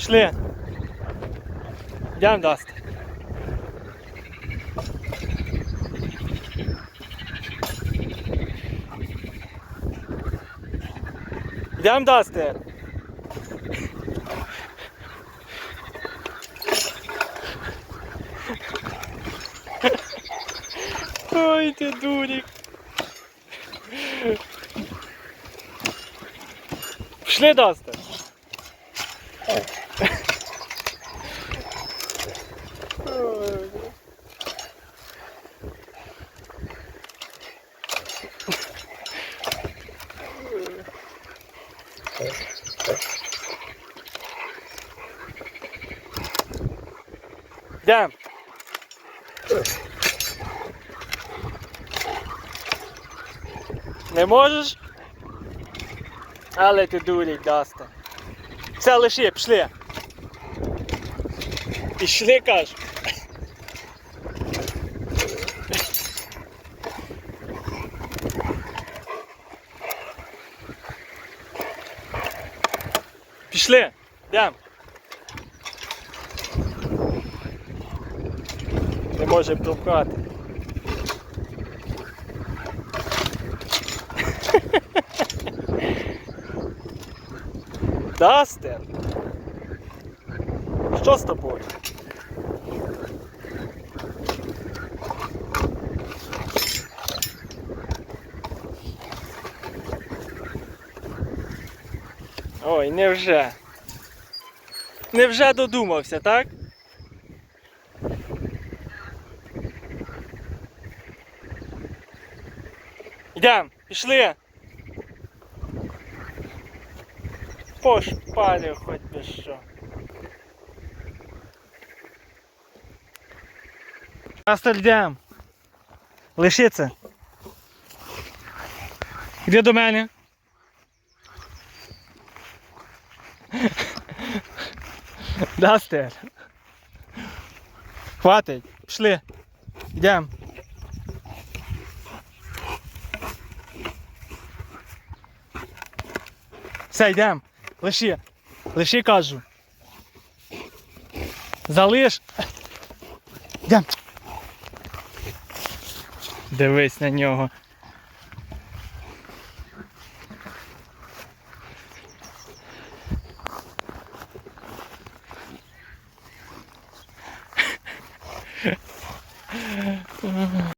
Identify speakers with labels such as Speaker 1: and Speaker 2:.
Speaker 1: Пішли. Йдемо Дастер. Йдемо Дастер. Ой, ти дурик. Пішли Дастер. Йдем. Не можеш? Але ти дурик, Даста. Все, лиши, пішли. Пішли, кажу. Пішли, йдем. Не може пропхати. Дастер. Що з тобою? Ой, невже. Невже додумався, так? Йдем, пішли. Пошпалю хоч би що. Астер, йдем. Лишиться. Іди до мене. Дастер. Хватить. Пішли. Йдем. Все, йдем. Лиши. Лиши, кажу. Залиш. Йдем. Дивись на нього.